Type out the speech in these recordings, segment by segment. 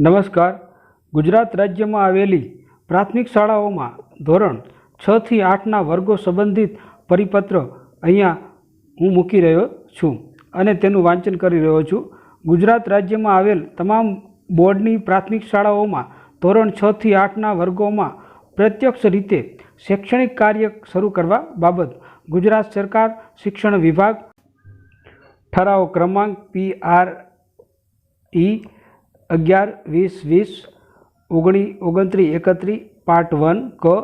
નમસ્કાર. ગુજરાત રાજ્યમાં આવેલી પ્રાથમિક શાળાઓમાં ધોરણ છ થી આઠના વર્ગો સંબંધિત પરિપત્ર અહીંયા હું મૂકી રહ્યો છું અને તેનું વાંચન કરી રહ્યો છું. ગુજરાત રાજ્યમાં આવેલ તમામ બોર્ડની પ્રાથમિક શાળાઓમાં ધોરણ છ થી આઠના વર્ગોમાં પ્રત્યક્ષ રીતે શૈક્ષણિક કાર્ય શરૂ કરવા બાબત ગુજરાત સરકાર શિક્ષણ વિભાગ ઠરાવ ક્રમાંક પી આર ઈ અગિયાર, વીસ વીસ, ઓગણી, ઓગણત્રીસ, એકત્રીસ, પાર્ટ વન ક,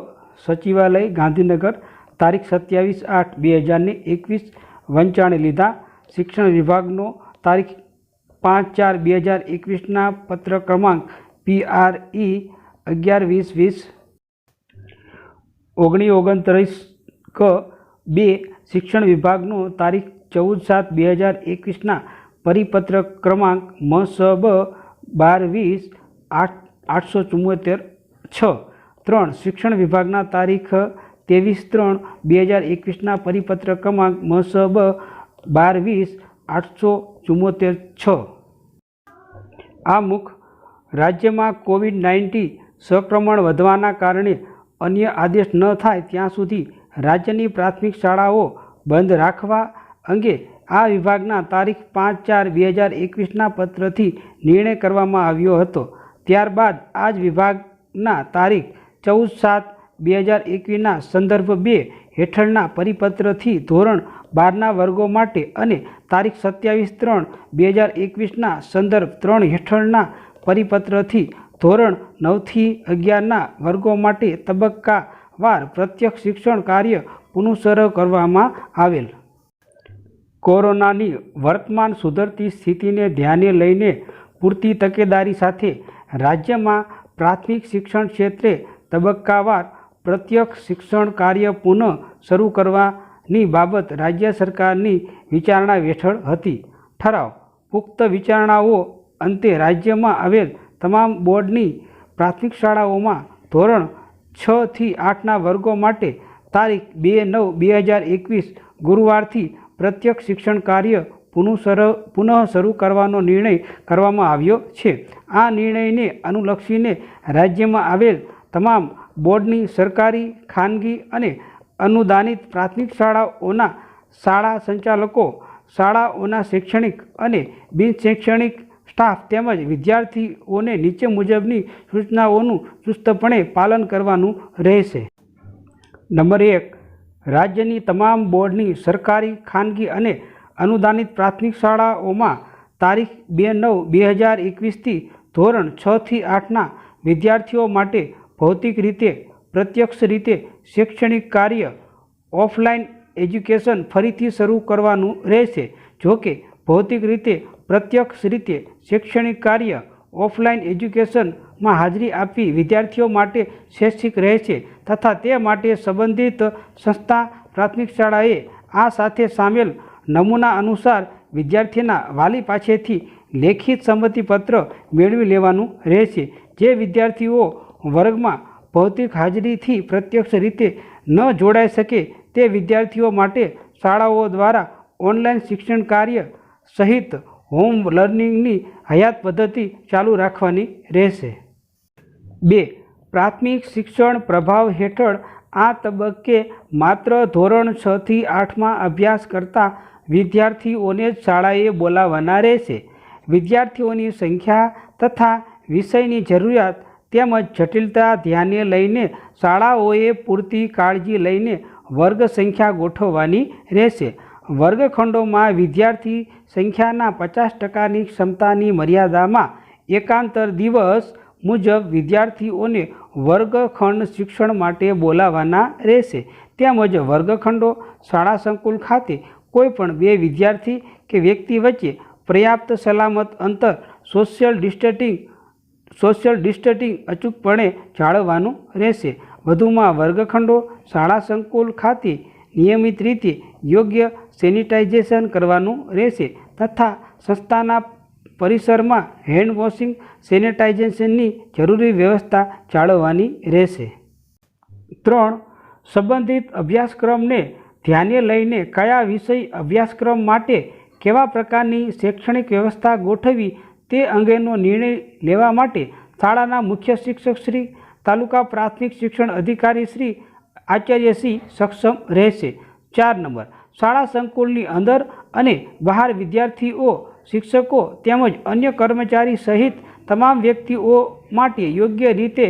સચિવાલય, ગાંધીનગર, તારીખ સત્યાવીસ આઠ બે હજારને એકવીસ, વંચાણે લીધા. શિક્ષણ વિભાગનો તારીખ પાંચ ચાર બે હજાર એકવીસના પત્ર ક્રમાંક પી આર ઈ, અગિયાર, વીસ વીસ, ઓગણી, ઓગણત્રીસ ક, બે, શિક્ષણ વિભાગનો તારીખ ચૌદ સાત બે હજાર એકવીસના પરિપત્ર ક્રમાંક મસબ બાર વીસ આઠ, આઠસો ચુમ્મોતેર છ. ત્રણ, શિક્ષણ વિભાગના તારીખ, ત્રેવીસ ત્રણ, બે હજાર એકવીસના પરિપત્ર ક્રમાંક મસબ બાર વીસ, આઠસો ચુમ્મોતેર છ. આ મુખ રાજ્યમાં કોવિડ નાઇન્ટીન સંક્રમણ વધવાના કારણે અન્ય આદેશ ન થાય ત્યાં સુધી રાજ્યની પ્રાથમિક શાળાઓ બંધ રાખવા અંગે આ વિભાગના તારીખ પાંચ ચાર બે હજાર એકવીસના પત્રથી નિર્ણય કરવામાં આવ્યો હતો. ત્યારબાદ આ જ વિભાગના તારીખ ચૌદ સાત બે હજાર એકવીસના સંદર્ભ બે હેઠળના પરિપત્રથી ધોરણ બારના વર્ગો માટે અને તારીખ સત્યાવીસ ત્રણ બે હજાર એકવીસના સંદર્ભ ત્રણ હેઠળના પરિપત્રથી ધોરણ નવથી અગિયારના વર્ગો માટે તબક્કાવાર પ્રત્યક્ષ શિક્ષણ કાર્ય પુનઃશરૂ કરવામાં આવેલ. કોરોનાની વર્તમાન સુધરતી સ્થિતિને ધ્યાને લઈને પૂરતી તકેદારી સાથે રાજ્યમાં પ્રાથમિક શિક્ષણ ક્ષેત્રે તબક્કાવાર પ્રત્યક્ષ શિક્ષણ કાર્ય પુનઃ શરૂ કરવાની બાબત રાજ્ય સરકારની વિચારણા હેઠળ હતી. ઠરાવ. પુખ્ત વિચારણાઓ અંતે રાજ્યમાં આવેલ તમામ બોર્ડની પ્રાથમિક શાળાઓમાં ધોરણ છ થી આઠના વર્ગો માટે તારીખ બે નવ બે હજાર એકવીસ ગુરુવારથી પ્રત્યક્ષ શિક્ષણ કાર્ય પુનઃ પુનઃ શરૂ કરવાનો નિર્ણય કરવામાં આવ્યો છે. આ નિર્ણયને અનુલક્ષીને રાજ્યમાં આવેલ તમામ બોર્ડની સરકારી, ખાનગી અને અનુદાનિત પ્રાથમિક શાળાઓના શાળા સંચાલકો, શાળાઓના શૈક્ષણિક અને બિનશૈક્ષણિક સ્ટાફ તેમજ વિદ્યાર્થીઓને નીચે મુજબની સૂચનાઓનું ચુસ્તપણે પાલન કરવાનું રહેશે. નંબર એક રાજ્યની તમામ બોર્ડની સરકારી, ખાનગી અને અનુદાનિત પ્રાથમિક શાળાઓમાં તારીખ બે નવ બે હજાર એકવીસથી ધોરણ છથી આઠના વિદ્યાર્થીઓ માટે ભૌતિક રીતે, પ્રત્યક્ષ રીતે શૈક્ષણિક કાર્ય ઓફલાઈન એજ્યુકેશન ફરીથી શરૂ કરવાનું રહેશે. જોકે ભૌતિક રીતે પ્રત્યક્ષ રીતે શૈક્ષણિક કાર્ય ઓફલાઈન એજ્યુકેશનમાં હાજરી આપવી વિદ્યાર્થીઓ માટે શૈક્ષિક રહેશે તથા તે માટે સંબંધિત સંસ્થા, પ્રાથમિક શાળાએ આ સાથે સામેલ નમૂના અનુસાર વિદ્યાર્થીના વાલી પાસેથી લેખિત સંમતિપત્ર મેળવી લેવાનું રહેશે જે વિદ્યાર્થીઓ વર્ગમાં ભૌતિક હાજરીથી પ્રત્યક્ષ રીતે ન જોડાઈ શકે તે વિદ્યાર્થીઓ માટે શાળાઓ દ્વારા ઓનલાઈન શિક્ષણ કાર્ય સહિત હોમ લર્નિંગની હયાત પદ્ધતિ ચાલુ રાખવાની રહેશે. બે, પ્રાથમિક શિક્ષણ પ્રભાવ હેઠળ આ તબક્કે માત્ર ધોરણ છ થી આઠમાં અભ્યાસ કરતા વિદ્યાર્થીઓને જ શાળાએ બોલાવવાના રહેશે. વિદ્યાર્થીઓની સંખ્યા તથા વિષયની જરૂરિયાત તેમજ જટિલતા ધ્યાને લઈને શાળાઓએ પૂરતી કાળજી લઈને વર્ગ સંખ્યા ગોઠવવાની રહેશે. વર્ગખંડોમાં વિદ્યાર્થી સંખ્યાના પચાસ ટકાની ક્ષમતાની મર્યાદામાં એકાંતર દિવસ મુજબ વિદ્યાર્થીઓને વર્ગખંડ શિક્ષણ માટે બોલાવવાના રહેશે. તેમજ વર્ગખંડો શાળા સંકુલ ખાતે કોઈપણ બે વિદ્યાર્થી કે વ્યક્તિ વચ્ચે પર્યાપ્ત સલામત અંતર સોશિયલ ડિસ્ટન્સિંગ સોશિયલ ડિસ્ટન્સિંગ અચૂકપણે જાળવવાનું રહેશે. વધુમાં વર્ગખંડો શાળા સંકુલ ખાતે નિયમિત રીતે યોગ્ય સેનિટાઇઝેશન કરવાનું રહેશે તથા સંસ્થાના પરિસરમાં હેન્ડ વોશિંગ સેનિટાઇઝેશનની જરૂરી વ્યવસ્થા જાળવવાની રહેશે. ત્રણ, સંબંધિત અભ્યાસક્રમને ધ્યાને લઈને કયા વિષય અભ્યાસક્રમ માટે કેવા પ્રકારની શૈક્ષણિક વ્યવસ્થા ગોઠવવી તે અંગેનો નિર્ણય લેવા માટે શાળાના મુખ્ય શિક્ષક શ્રી, તાલુકા પ્રાથમિક શિક્ષણ અધિકારી શ્રી આચાર્યશ્રી સક્ષમ રહેશે. ચાર નંબર, શાળા સંકુલની અંદર અને બહાર વિદ્યાર્થીઓ શિક્ષકો તેમજ અન્ય કર્મચારી સહિત તમામ વ્યક્તિઓ માટે યોગ્ય રીતે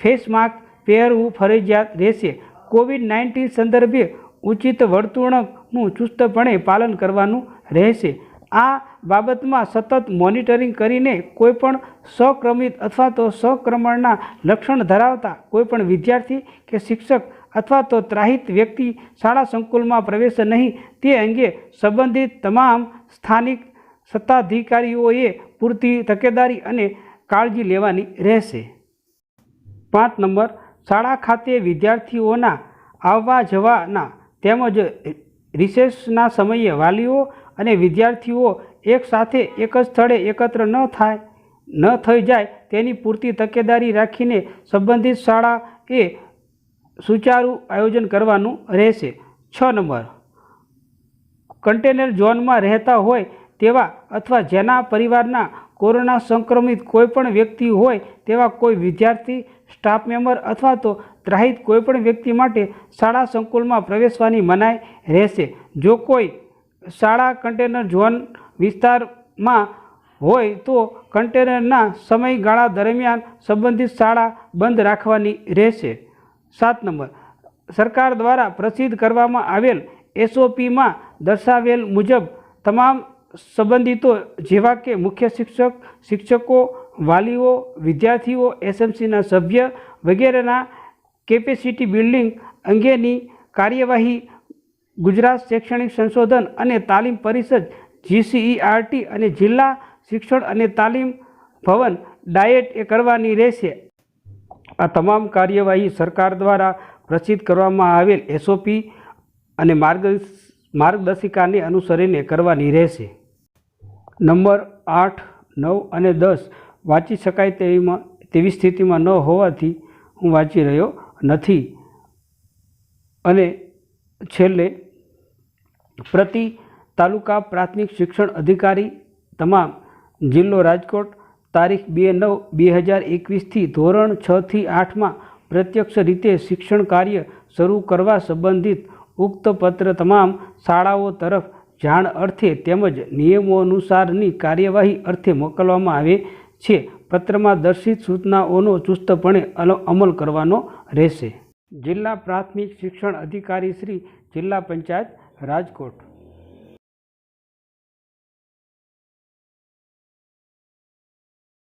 ફેસ માસ્ક પહેરવું ફરજિયાત રહેશે. કોવિડ નાઇન્ટીન સંદર્ભે ઉચિત વર્તણૂકનું ચુસ્તપણે પાલન કરવાનું રહેશે. આ બાબતમાં સતત મોનિટરિંગ કરીને કોઈપણ સક્રમિત અથવા તો સક્રમણના લક્ષણ ધરાવતા કોઈપણ વિદ્યાર્થી કે શિક્ષક અથવા તો ત્રાહિત વ્યક્તિ શાળા સંકુલમાં પ્રવેશે નહીં તે અંગે સંબંધિત તમામ સ્થાનિક સત્તાધિકારીઓએ પૂરતી તકેદારી અને કાળજી લેવાની રહેશે. પાંચ નંબર, શાળા ખાતે વિદ્યાર્થીઓના આવવા જવાના તેમજ રિસેસના સમયે વાલીઓ અને વિદ્યાર્થીઓ એકસાથે એક જ સ્થળે એકત્ર ન થાય, ન થઈ જાય તેની પૂરતી તકેદારી રાખીને સંબંધિત શાળાએ સુચારુ આયોજન કરવાનું રહેશે. છ નંબર, કન્ટેનર ઝોનમાં રહેતા હોય તેવા અથવા જેના પરિવારના કોરોના સંક્રમિત કોઈપણ વ્યક્તિ હોય તેવા કોઈ વિદ્યાર્થી સ્ટાફ મેમ્બર અથવા તો ત્રાહિત કોઈપણ વ્યક્તિ માટે શાળા સંકુલમાં પ્રવેશવાની મનાઈ રહેશે. જો કોઈ શાળા કન્ટેનર ઝોન વિસ્તારમાં હોય તો કન્ટેનરના સમયગાળા દરમિયાન સંબંધિત શાળા બંધ રાખવાની રહેશે. સાત નંબર. સરકાર દ્વારા પ્રસિદ્ધ કરવામાં આવેલ એસઓપીમાં દર્શાવેલ મુજબ તમામ સંબંધિતો જેવા કે મુખ્ય શિક્ષક, શિક્ષકો, વાલીઓ, વિદ્યાર્થીઓ, એસએમસીના સભ્ય વગેરેના કેપેસિટી બિલ્ડિંગ અંગેની કાર્યવાહી ગુજરાત શૈક્ષણિક સંશોધન અને તાલીમ પરિષદ, જીસીઈઆરટી અને જિલ્લા શિક્ષણ અને તાલીમ ભવન ડાયેટ એ કરવાની રહેશે. આ તમામ કાર્યવાહી સરકાર દ્વારા પ્રસિદ્ધ કરવામાં આવેલ એસઓપી અને માર્ગ માર્ગદર્શિકાને અનુસરીને કરવાની રહેશે. નંબર આઠ, નવ અને દસ વાંચી શકાય તેવીમાં, તેવી સ્થિતિમાં ન હોવાથી હું વાંચી રહ્યો નથી. અને છેલ્લે, પ્રતિ તાલુકા પ્રાથમિક શિક્ષણ અધિકારી તમામ જિલ્લો રાજકોટ તારીખ બે નવ બે હજાર એકવીસથી ધોરણ છથી આઠમાં પ્રત્યક્ષ રીતે શિક્ષણ કાર્ય શરૂ કરવા સંબંધિત ઉક્ત પત્ર તમામ શાળાઓ તરફ જાણ અર્થે તેમજ નિયમો અનુસારની કાર્યવાહી અર્થે મોકલવામાં આવે છે. પત્રમાં દર્શિત સૂચનાઓનો ચુસ્તપણે અમલ કરવાનો રહેશે. જિલ્લા પ્રાથમિક શિક્ષણ અધિકારી શ્રી જિલ્લા પંચાયત રાજકોટ